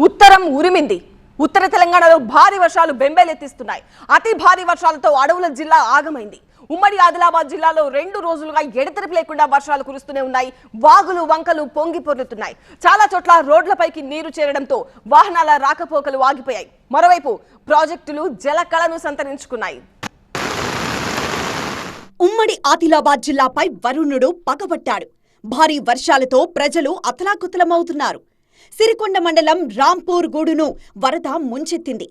ఉత్తరం ఉరిమింది. ఉత్తర తెలంగాణలో భారీ వర్షాలు బెంబేలెత్తిస్తున్నాయి. అతి భారీ వర్షాలతో అడవుల జిల్లా ఆగమైంది. ఉమ్మడి ఆదిలాబాద్ జిల్లాలో రెండు రోజులుగా ఎడతెరిపి లేకుండా వర్షాలు కురుస్తూనే ఉన్నాయి. వాగులు వంకలు పొంగి పొర్లుతున్నాయి. చాలా చోట్ల రోడ్లపైకి నీరు చేరడంతో వాహనాల రాకపోకలు ఆగిపోయాయి. మరోవైపు ప్రాజెక్టులు జలకళను సంతరించుకున్నాయి. ఉమ్మడి ఆదిలాబాద్ జిల్లాపై వరుణుడు పగబట్టాడు. భారీ వర్షాలతో ప్రజలు అతలాకుతలమవుతున్నారు. సిరికొండ మండలం రాంపూర్ గూడును వరద ముంచెత్తింది.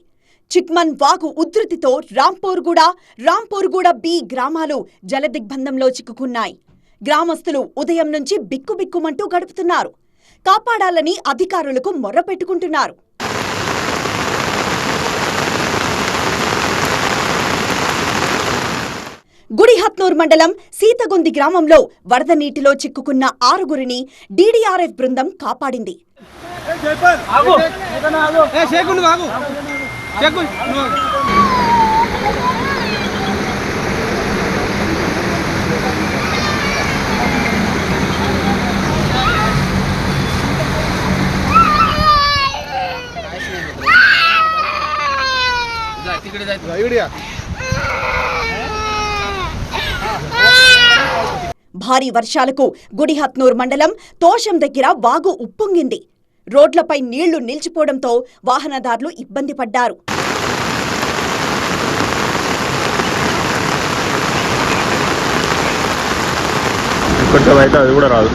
చిక్మన్ వాగు ఉధృతితో రాంపూర్గూడ రాంపూర్గూడ బి గ్రామాలు జలదిగ్బంధంలో చిక్కుకున్నాయి. గ్రామస్తులు ఉదయం నుంచి బిక్కుబిక్కుమంటూ గడుపుతున్నారు. కాపాడాలని అధికారులకు మొర్రపెట్టుకుంటున్నారు. గుడిహత్నూర్ మండలం సీతగొంది గ్రామంలో వరద నీటిలో చిక్కుకున్న ఆరుగురిని డీడీఆర్ఎఫ్ బృందం కాపాడింది. ఏ భారీ వర్షాలకు గుడిహత్నూర్ మండలం తోషం దగ్గర వాగు ఉప్పొంగింది. రోడ్లపై నీళ్ళు నిలిచిపోవడంతో వాహనదారులు ఇబ్బంది పడ్డారు. కొంచెం అయితే అది కూడా రాదు.